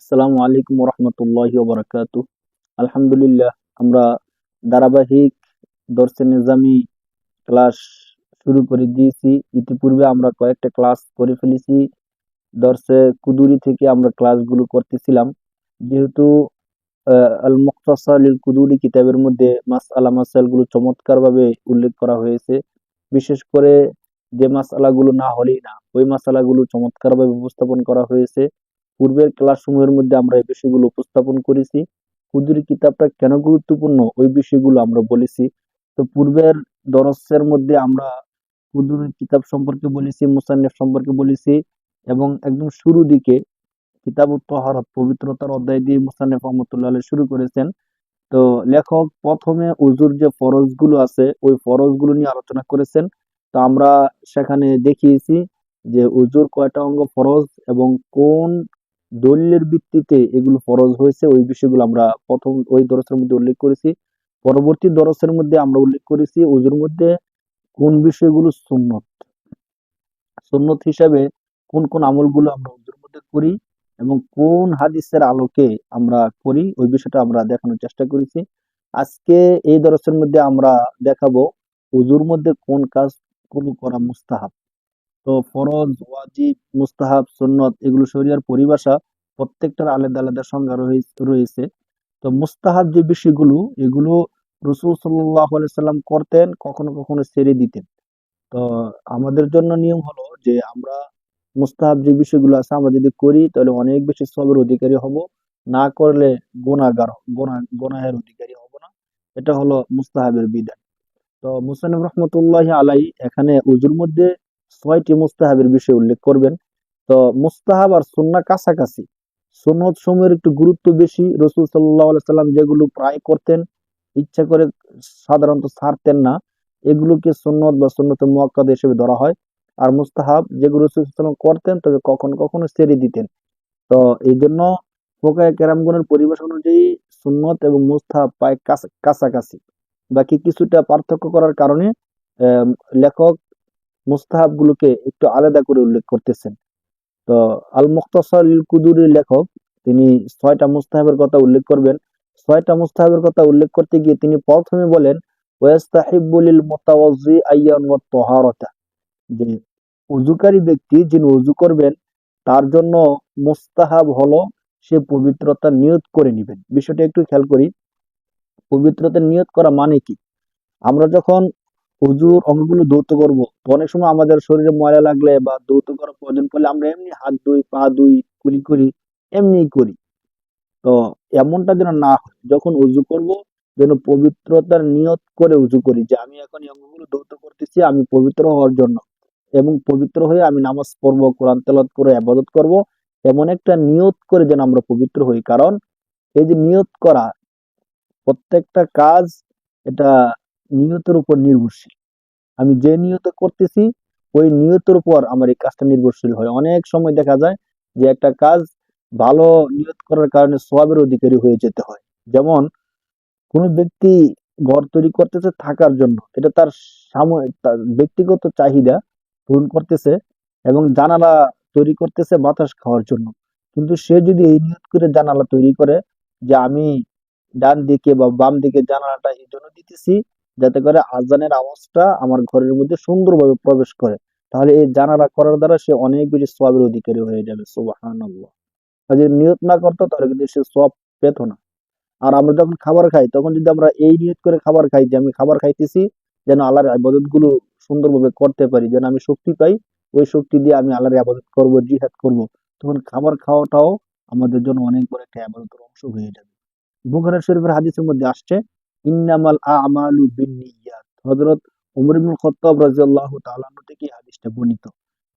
আসসালামু আলাইকুম রহমতুল্লাহ বরকাত আলহামদুলিল্লাহ, আমরা ধারাবাহিক দর্শে নিজামি ক্লাস শুরু করে দিয়েছি। ইতিপূর্বে আমরা কয়েকটা ক্লাস করে ফেলেছি। দর্শে কুদুরি থেকে আমরা ক্লাসগুলো করতেছিলাম। যেহেতু আল মুক্তাসালিল কুদুরি কিতাবের মধ্যে মাসআলা মাসাইলগুলো চমৎকারভাবে উল্লেখ করা হয়েছে। বিশেষ করে যে মাসআলাগুলো না হলেই না, ওই মাসআলাগুলো চমৎকারভাবে উপস্থাপন করা হয়েছে। পূর্বের ক্লাসসমূহের মধ্যে আমরা এই বিষয়গুলো উপস্থাপন করেছি। কুদুরি কিতাবটা কেন গুরুত্বপূর্ণ? ওই বিষয়গুলো আমরা বলেছি। তো পূর্বের দরসের মধ্যে আমরা কুদুরি কিতাব সম্পর্কে বলেছি, মুসান্নেফ সম্পর্কে বলেছি এবং একদম শুরু দিকে কিতাব তহারত পবিত্রতার অধ্যায় দিয়ে মুসান্নেফ রহমতুল্লাহ শুরু করেছেন। তো লেখক প্রথমে উজুর যে ফরজগুলো আছে, ওই ফরজগুলো নিয়ে আলোচনা করেছেন। তো আমরা সেখানে দেখিয়েছি যে উজুর কয়টা অঙ্গ ফরজ এবং কোন দলিলের ভিত্তিতে এগুলো ফরজ হয়েছে, ওই বিষয়গুলো আমরা প্রথম ওই দরসের মধ্যে উল্লেখ করেছি। পরবর্তী দরসের মধ্যে আমরা উল্লেখ করেছি উজুর মধ্যে কোন বিষয়গুলো সুন্নত? সুন্নত হিসাবে কোন কোন আমলগুলো আমরা উজুর মধ্যে করি এবং কোন হাদিসের আলোকে আমরা করি, ওই বিষয়টা আমরা দেখানোর চেষ্টা করেছি। আজকে এই দরসের মধ্যে আমরা দেখাবো উজুর মধ্যে কোন কাজ কোন করা মুস্তাহাব। তো ফরজ, ওয়াজিব, মুস্তাহাব, সুন্নত এগুলো শরিয়ার পরিভাষা প্রত্যেকটার আলাদা আলাদা সংজ্ঞা রয়ে- রয়েছে। তো মুস্তাহাব যে বিষয়গুলো, এগুলো রসুল সাল্লাহ সাল্লাম করতেন, কখনো কখনো ছেড়ে দিতেন। তো আমাদের জন্য নিয়ম হলো যে আমরা মুস্তাহাব যে বিষয়গুলো আছে আমরা যদি করি, তাহলে অনেক বেশি সবের অধিকারী হব। না করলে গোনাগার গোনা গোনাহের অধিকারী হব না। এটা হলো মুস্তাহাবের বিধান। তো মুসানিফ রহমতুল্লাহ আলাই এখানে উজুর মধ্যে ছয়টি মুস্তাহাবের বিষয় উল্লেখ করবেন। তো মুস্তাহাব আর সুন্নাহ কাছাকাছি। সুন্নত সময়ের একটু গুরুত্ব বেশি। রসুল সাল্লাহ সাল্লাম যেগুলো প্রায় করতেন, ইচ্ছা করে সাধারণত ছাড়তেন না, এগুলোকে সুন্নত বা সুন্নত মুয়াক্কাদ হিসেবে ধরা হয়। আর মুস্তাহাব যেগুলো রসুল সাল্লাম করতেন, তবে কখনো কখনো ছেড়ে দিতেন। তো এই জন্য ফোকায় কেরামগণের পরিবেশ অনুযায়ী সুন্নত এবং মুস্তাহাব কাছা- কাছাকাছি। বাকি কিছুটা পার্থক্য করার কারণে লেখক মুস্তাহাব গুলোকে একটু আলাদা করে উল্লেখ করতেছেন। তো আল মুখতাসার লিল কুদুরির লেখক, তিনি ছয়টা মুস্তাহাবের কথা উল্লেখ করবেন। ছয়টা মুস্তাহাবের কথা উল্লেখ করতে গিয়ে তিনি প্রথমে বলেন ওয়াস্তাহিবুলিল যে উজুকারী ব্যক্তি যিনি উজু করবেন, তার জন্য মুস্তাহাব হলো সে পবিত্রতা নিয়ত করে নেবেন। বিষয়টা একটু খেয়াল করি। পবিত্রতা নিয়ত করা মানে কি? আমরা যখন উজুর অঙ্গগুলো ধৌত করব। অনেক সময় আমাদের শরীরে ময়লা লাগলে বা ধৌত করার প্রয়োজন পড়লে আমরা এমনি হাত ধুই, পা ধুই, কুলি করি এমনি করি। তো এমনটা যেন না হয়, যখন উজু করব, যেন পবিত্রতার নিয়ত করে উজু করি যে আমি এখন এই অঙ্গগুলো ধৌত করতেছি, আমি পবিত্র হওয়ার জন্য। এবং পবিত্র হয়ে আমি নামাজ পড়ব, কোরআন তেলাওয়াত করে আবাদত করব, এমন একটা নিয়ত করে যেন আমরা পবিত্র হই। কারণ এই যে নিয়ত করা, প্রত্যেকটা কাজ এটা নিয়তের উপর নির্ভরশীল। আমি যে নিয়ত করতেছি, ওই নিয়তের উপর আমার এই কাজটা নির্ভরশীল হয়। অনেক সময় দেখা যায় যে একটা কাজ ভালো নিয়ত করার কারণে সওয়াবের অধিকারী হয়ে যেতে হয়। যেমন, কোনো ব্যক্তি ঘর তৈরি করতেছে থাকার জন্য, এটা তার সাময়িক তার ব্যক্তিগত চাহিদা পূরণ করতেছে এবং জানালা তৈরি করতেছে বাতাস খাওয়ার জন্য। কিন্তু সে যদি এই নিয়ত করে জানালা তৈরি করে যে আমি ডান দিকে বা বাম দিকে জানালাটা এই জন্য দিতেছি যাতে করে আজানের আওয়াজটা আমার ঘরের মধ্যে সুন্দরভাবে প্রবেশ করে। তাহলে এই জানালা করার দ্বারা সে অনেক বেশি সওয়াবের অধিকারী হয়ে যাবে, সুবহানাল্লাহ। যদি নিয়ত না করতো, তাহলে কিন্তু সে সব পেত না। আর আমরা যখন খাবার খাই, তখন যদি আমরা এই নিয়ত করে খাবার খাই যে আমি খাবার খাইতেছি, যেন আল্লাহর ইবাদতগুলো সুন্দরভাবে করতে পারি, যেন আমি শক্তি পাই, ওই শক্তি দিয়ে আমি আল্লাহর ইবাদত করব, জিহাদ করব, তখন খাবার খাওয়াটাও আমাদের জন্য অনেক বড় একটা ইবাদতের অংশ হয়ে যাবে। বুখারী শরীফের হাদিসের মধ্যে আসছে ইন্নামাল আমালু বিন্নিয়াত। হযরত খাত্তাব রাদিয়াল্লাহু তাআলা থেকে হাদিসটা বর্ণিত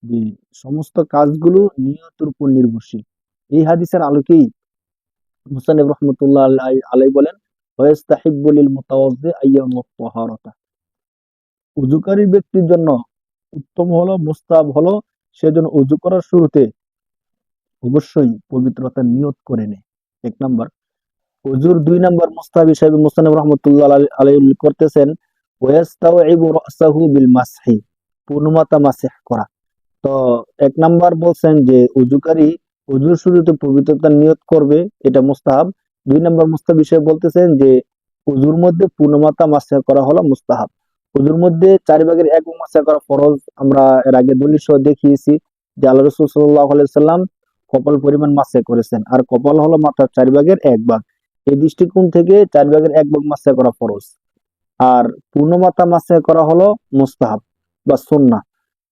যে সমস্ত কাজগুলো নিয়তের উপর নির্ভরশীল। এই হাদিসের আলোকেই রহমতুল্লাহ আলাই বলেন, ওয়াস্তাহিব্বু লিল মুতাওয়াজ্জি আইয়ামুত তাহারাতা উযুকারী ব্যক্তির জন্য উত্তম হলো মুস্তাব হলো, সে যেন উযু করার শুরুতে অবশ্যই পবিত্রতার নিয়ত করে নেয়। এক নাম্বার। হুজুর দুই নাম্বার মুস্তাহাব হিসেবে মুসান্নিফ রহমতুল্লাহ আলাই করতেছেন মাসহি পূর্ণমাতা মাসিহ এক উজুর মধ্যে পূর্ণমাত্রা মাসা করা হলো মুস্তাহাব। উজুর মধ্যে চারি ভাগের এক করা ফরজ। আমরা এর আগে দলিল সহ দেখিয়েছি যে, আল্লাহ রসুল সাল্লাহ কপাল পরিমাণ মাসে করেছেন। আর কপাল হলো মাথার চারি ভাগের এক ভাগ। এই দৃষ্টিকোণ থেকে চারি ভাগের এক ভাগ মাসে করা ফরজ। আর পূর্ণমাত্রা মাসে করা হলো মুস্তাহাব বা সুন্নাহ।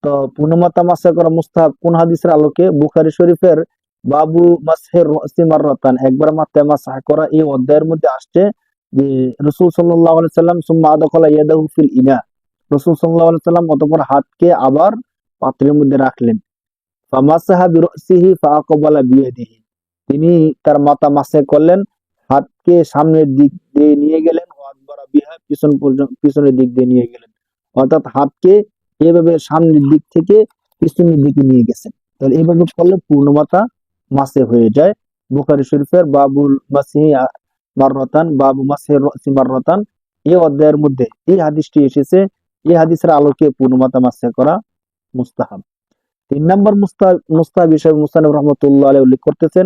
তো পূর্ণমাত্রা মাসে করা মুস্তাহাব কোন হাদিসের আলোকে? বুখারী শরীফের বাবু মাসহের মাররাতান। একবার মাত্রায় মাসাহ করা এই অধ্যায়ের মধ্যে আসছে যে রসুল সাল্লাম, সুম্মা আদখলা ইয়াদাহু ফিল ইনা রসুল সাল্লাহ সাল্লাম অতঃপর হাতকে আবার পাত্রের মধ্যে রাখলেন। তিনি তার মাথা মাসে করলেন। হাতকে সামনের দিক দিয়ে নিয়ে গেলেন ও আকবরা বিহা পিছন পর্যন্ত, পিছনের দিক দিয়ে নিয়ে গেলেন। অর্থাৎ হাতকে এভাবে সামনের দিক থেকে পিছনের দিকে নিয়ে গেছেন। তাহলে এইভাবে করলে পূর্ণমাতা মাসে হয়ে যায়। বুখারী শরীফের বাবুল মাসিহি মাররতান, বাবু মাসের মাররতান এই অধ্যায়ের মধ্যে এই হাদিসটি এসেছে। এই হাদিসের আলোকে পূর্ণমাতা মাসে করা মুস্তাহাব। তিন নম্বর মুস্তাহ মুস্তাহাব হিসেবে মুস্তানিব রহমতুল্লাহ আলাইহি উল্লেখ করতেছেন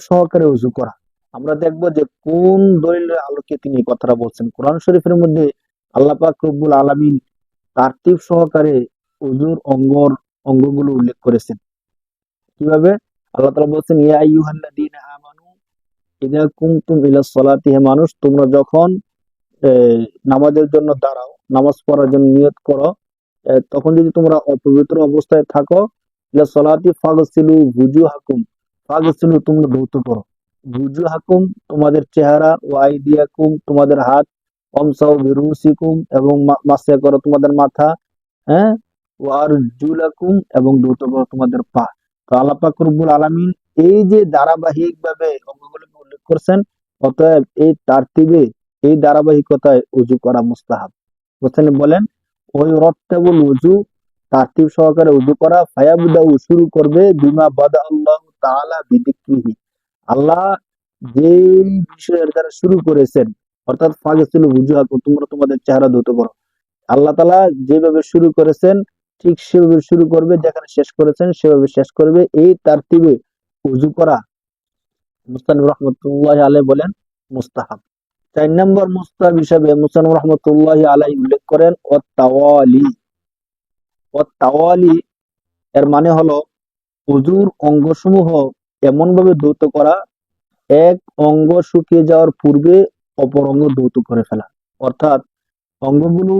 সহকারে ওযু করা। আমরা দেখব যে কোন দলিলের আলোকে তিনি কথাটা বলছেন। কোরআন শরীফের মধ্যে আল্লাহ রব্বুল সহকারে ওযুর অঙ্গর অঙ্গগুলো উল্লেখ করেছেন। কীভাবে? আল্লাহ বলছেন মানুষ, তোমরা যখন নামাজের জন্য দাঁড়াও, নামাজ পড়ার জন্য নিয়ত করো তখন যদি তোমরা অপবিত্র অবস্থায় থাকো সলাতি ফাগসিলু বুজুহাকুম ফাগসিলু তোমরা ধৌত করো। বুজুহাকুম তোমাদের চেহারা ও আইদিয়াকুম তোমাদের হাত অমসাউ বিরুসিকুম এবং মাসে করো তোমাদের মাথা হ্যাঁ? ও আর জুলাকুম এবং ধৌত করো তোমাদের পা। তো আল্লাহ পাক রব্বুল আলামিন এই যে ধারাবাহিক ভাবে অঙ্গগুলোকে উল্লেখ করছেন, অতএব এই তারতিবে এই ধারাবাহিকতায় উজু করা মুস্তাহাব। বলেন চেহারা আল্লাহ তাআলা যেভাবে শুরু করেছেন, ঠিক সেভাবে শুরু করবে, যেখানে শেষ করেছেন, সেভাবে শেষ করবে। এই তারতিবে উজু করা, মুস্তানিব রহমতুল্লাহ আলাই বলেন, মুস্তাহাব। চার নম্বর মুস্তাহাব হিসাবে মুস্তানিব রহমতুল্লাহ আলাই উল্লেখ করেন ও তাওয়ালি ও তাওয়ালি এর মানে হলো উজুর অঙ্গসমূহ এমন ভাবে ধৌত করা, এক অঙ্গ শুকিয়ে যাওয়ার পূর্বে অপর অঙ্গ ধৌত করে ফেলা। অর্থাৎ অঙ্গগুলো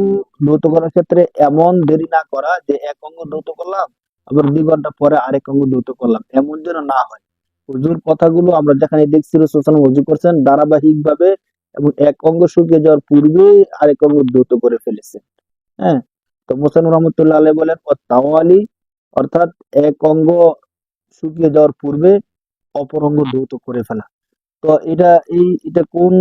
ধৌত করার ক্ষেত্রে এমন দেরি না করা যে এক অঙ্গ ধৌত করলাম, আবার দুই ঘণ্টা পরে আরেক অঙ্গ ধৌত করলাম। এমন যেন না হয়। হুজুর কথাগুলো আমরা যেখানে দেখছি রসুল উজু করছেন ধারাবাহিক ভাবে এবং এক অঙ্গ শুকিয়ে যাওয়ার পূর্বে আরেক অঙ্গ ধৌত করে ফেলেছেন হ্যাঁ? তো মোসান রহমতুল্লাহ আলাই বলেন ও তাওয়ালি অর্থাৎ এক অঙ্গ শুকিয়ে যাওয়ার পূর্বে অপর অঙ্গ দ্রুত করে ফেলা। তো এটা, এই, এটা কোন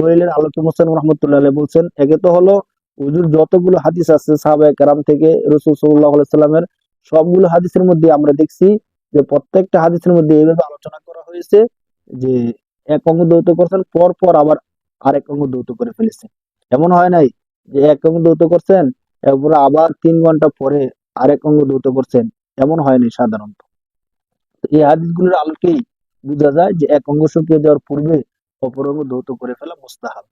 দলিলের আলোকে মোসান রহমতুল্লাহ আলাই বলছেন? একে তো হলো হুজুর যতগুলো হাদিস আছে সাহাবায়ে কেরাম থেকে রসুল সাল্লাহ সাল্লামের, সবগুলো হাদিসের মধ্যে আমরা দেখছি যে প্রত্যেকটা হাদিসের মধ্যে এইভাবে আলোচনা করা হয়েছে যে এক অঙ্গ দৌত করছেন পর পর আবার আরেক অঙ্গ দৌত করে ফেলেছেন এমন হয় নাই যে এক অঙ্গ দৌত করছেন, এরপরে আবার তিন ঘণ্টা পরে আরেক অঙ্গ দৌত করছেন। এমন হয়নি সাধারণত। তো এই হাদিসগুলোর আলোকেই বোঝা যায় যে এক অঙ্গ শুকিয়ে যাওয়ার পূর্বে অপর অঙ্গ দৌত করে ফেলা মুস্তাহাব।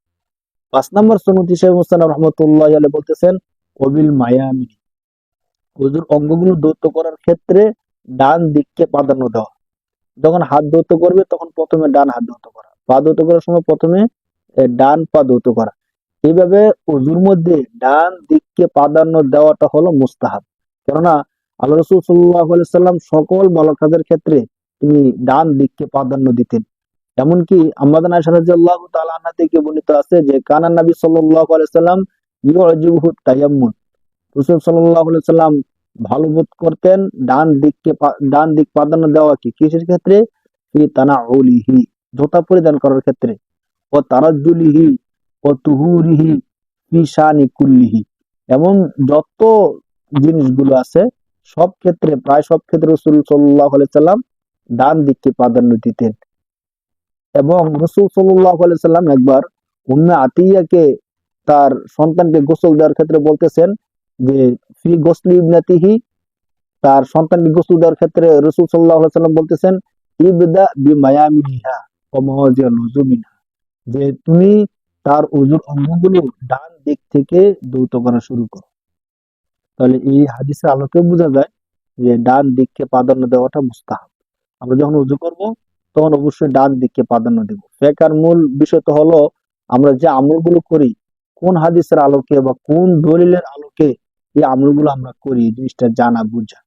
পাঁচ নম্বর সনদ হিসেবে মুস্তান রহমতুল্লাহ আলাই বলতেছেন অবিল মায়ামিনী হুজুর অঙ্গগুলো দৌত করার ক্ষেত্রে ডান দিককে প্রাধান্য দেওয়া। যখন হাত দৌত করবে, তখন প্রথমে ডান হাত দৌত করা। পা দৌত করার সময় প্রথমে ডান পা দৌত করা। এইভাবে উজুর মধ্যে ডান দিককে প্রাধান্য দেওয়াটা হলো মুস্তাহাব। কেননা, আল্লাহ রসুল সাল্লাহ সাল্লাম সকল ভালো কাজের ক্ষেত্রে তিনি ডান দিককে প্রাধান্য দিতেন। এমনকি আনহা থেকে বর্ণিত আছে যে কানান নবী সাল্লাল্লাহু আলাইহি সাল্লাম ইউজিবুহু তায়াম্মুন। রাসূল সাল্লাম ভালো বোধ করতেন ডান দিককে ডান দিক প্রাধান্য দেওয়া কি? কিসের ক্ষেত্রে? তানাউলিহি, জুতা পরিধান করার ক্ষেত্রে। ও তারাজ্জুলিহি ও তুহুরিহি কুল্লিহি। এমন যত জিনিসগুলো আছে, সব ক্ষেত্রে, প্রায় সব ক্ষেত্রে রসুল আলাইহি সাল্লাম ডান দিককে প্রাধান্য দিতেন। এবং রসুল আলাইহি সাল্লাম একবার উম্মে আতিয়াকে তার সন্তানকে গোসল দেওয়ার ক্ষেত্রে বলতেছেন যে, ফি গোসলি ইবনাতিহি? তার সন্তানকে গোসল দেওয়ার ক্ষেত্রে রসুল সাল্লাহ সাল্লাম বলতেছেন, ইবদা বি মায়ামিনিহা ও মহাজিয়া লুজুমিনহা যে তুমি তার ওজুর অঙ্গগুলো ডান দিক থেকে দ্রুত করা শুরু করো। তাহলে এই হাদিসের আলোকে বোঝা যায় যে ডান দিককে প্রাধান্য দেওয়াটা মুস্তাহাব। আমরা যখন উজু করব, তখন অবশ্যই ডান দিককে প্রাধান্য দেব। ফেকার মূল বিষয় তো হলো, আমরা যে আমলগুলো করি, কোন হাদিসের আলোকে বা কোন দলিলের আলোকে এই আমলগুলো আমরা করি জিনিসটা জানা বুঝা।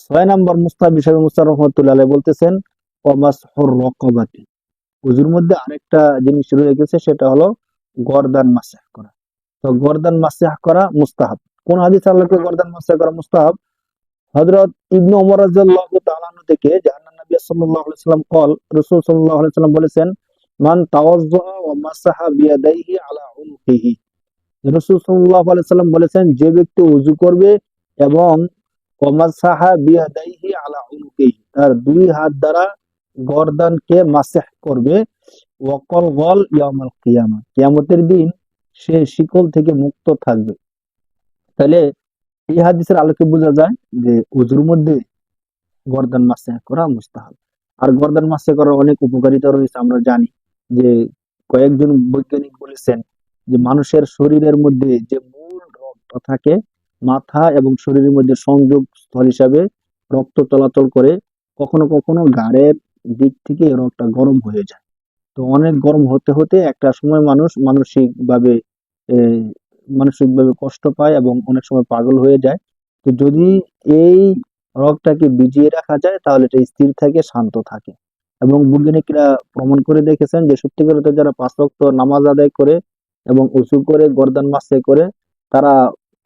ছয় নম্বর মুস্তাহাব হিসাবে মুস্তাহ রহমতুল্লাহ বলতেছেন ওমাসহুর রকবাতি। উজুর মধ্যে আরেকটা জিনিস রয়ে গেছে সেটা হলো গর্দান মাসাহ করা। তো গর্দান মাসাহ করা মুস্তাহাব। কোন হাদিস আল্লাহকে গর্দান মাসাহ করা মুস্তাহাব? হযরত ইবনে ওমর রাদিয়াল্লাহু তাআলা থেকে নবী সাল্লাল্লাহু আলাইহি সাল্লাম কল, রাসূল সাল্লাল্লাহু আলাইহি সাল্লাম বলেছেন, মান তাওয়াজ্জা ওয়া বিয়াদাইহি আলা রাসূল সাল্লাল্লাহু আলাইহি সাল্লাম বলেছেন, যে ব্যক্তি ওযু করবে এবং ওয়া বিয়াদাইহি আলা তার দুই হাত দ্বারা গর্দানকে মাসাহ করবে। ওয়াকল গল ইয়াউমাল কিয়ামা। কিয়ামতের দিন সে শিকল থেকে মুক্ত থাকবে। তাহলে এই হাদিসের আলোকে বোঝা যায় যে উজুর মধ্যে গরদান মাসে করা মুস্তাহাব। আর গর্দান মাসে করার অনেক উপকারিতা রয়েছে, আমরা জানি যে কয়েকজন বৈজ্ঞানিক বলেছেন যে মানুষের শরীরের মধ্যে যে মূল রক্ত থাকে, মাথা এবং শরীরের মধ্যে সংযোগ স্থল হিসাবে রক্ত চলাচল করে, কখনো কখনো ঘাড়ের দিক থেকে রক্তটা গরম হয়ে যায়। তো অনেক গরম হতে হতে একটা সময় মানুষ মানসিক ভাবে মানসিক ভাবে কষ্ট পায় এবং অনেক সময় পাগল হয়ে যায়। তো যদি এই রগটাকে ভিজিয়ে রাখা যায়, তাহলে এটা স্থির থাকে, শান্ত থাকে। এবং বৈজ্ঞানিকরা প্রমাণ করে দেখেছেন যে সত্যিকার অর্থে যারা পাঁচ ওয়াক্ত নামাজ আদায় করে এবং উঁচু করে, গর্দান মাসে করে, তারা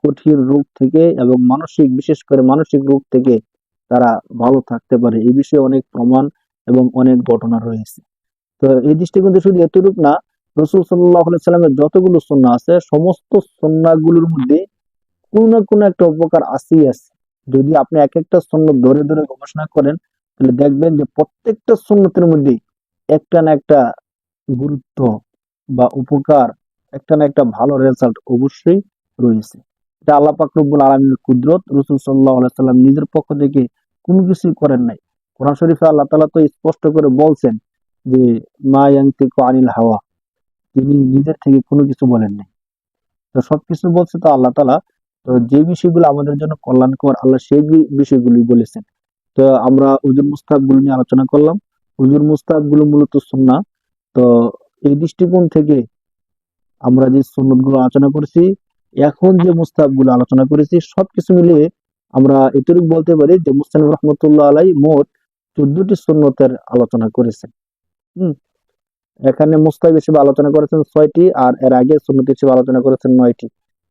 কঠিন রোগ থেকে এবং মানসিক, বিশেষ করে মানসিক রোগ থেকে তারা ভালো থাকতে পারে। এই বিষয়ে অনেক প্রমাণ এবং অনেক ঘটনা রয়েছে। তো এই দৃষ্টিকোণ শুধু এতটুকু না, রসুল সাল্লাহ সাল্লামের যতগুলো সন্না আছে, সমস্ত সন্নাগুলোর মধ্যে কোনো না কোনো একটা উপকার আসেই আছে। যদি আপনি এক একটা সন্ন্যত ধরে ধরে গবেষণা করেন, তাহলে দেখবেন যে প্রত্যেকটা সন্ন্যতের মধ্যে একটা না একটা গুরুত্ব বা উপকার, একটা না একটা ভালো রেজাল্ট অবশ্যই রয়েছে। এটা আল্লাহ পাক রব্বুল আলমীর কুদরত, রসুল সাল্লাহ সাল্লাম নিজের পক্ষ থেকে কোনো কিছুই করেন নাই। কোরআন শরীফে আল্লাহ তালা তো স্পষ্ট করে বলছেন যে, মা আনিল হাওয়া। তিনি নিজের থেকে কোনো কিছু বলেন নাই। তো সবকিছু বলছে তো আল্লাহ তালা তো যে বিষয়গুলো আমাদের জন্য কল্যাণকর, আল্লাহ সেই বিষয়গুলি বলেছেন। তো আমরা উজুর মুস্তাবগুলো নিয়ে আলোচনা করলাম। উজুর মুস্তাবগুলো মূলত সুন্না তো এই দৃষ্টিকোণ থেকে আমরা যে সুন্নতগুলো আলোচনা করেছি, এখন যে মুস্তাবগুলো আলোচনা করেছি, সবকিছু মিলিয়ে আমরা এতটুকু বলতে পারি যে মুস্তানিম রহমতুল্লাহ আলাই মোট চোদ্দটি সুন্নতের আলোচনা করেছেন। হম, এখানে মুস্তাহিব হিসেবে আলোচনা করেছেন ছয়টি আর এর আগে সুন্নত হিসেবে আলোচনা করেছেন নয়টি।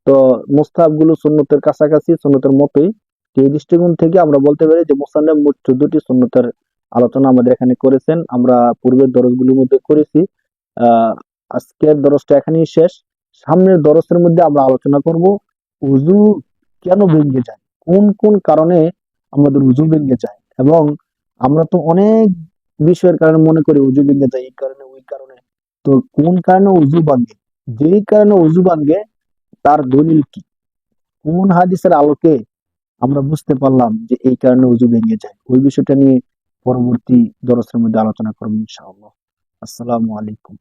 তো মুস্তাহাবগুলো সুন্নতের কাছাকাছি, সুন্নতের মতোই। এই দৃষ্টিকোণ থেকে আমরা বলতে পারি যে মুস্তানিব মোট চোদ্দটি সুন্নতের আলোচনা আমাদের এখানে করেছেন। আমরা পূর্বের দরজগুলোর মধ্যে করেছি। আজকের দরজটা এখানেই শেষ। সামনের দরজের মধ্যে আমরা আলোচনা করব উজু কেন ভেঙে যায়? কোন কোন কারণে আমাদের উজু ভেঙে যায়? এবং আমরা তো অনেক বিষয়ের কারণে মনে করি উজু ভেঙে যায় এই কারণে, ওই কারণে। তো কোন কারণে উজু ভাঙে? যেই কারণে উজু ভাঙে, তার দলিল কি? কোন হাদিসের আলোকে আমরা বুঝতে পারলাম যে এই কারণে উজু ভেঙে যায়? ওই বিষয়টা নিয়ে পরবর্তী দরসের মধ্যে আলোচনা করব ইনশাআল্লাহ। আসসালামু আলাইকুম।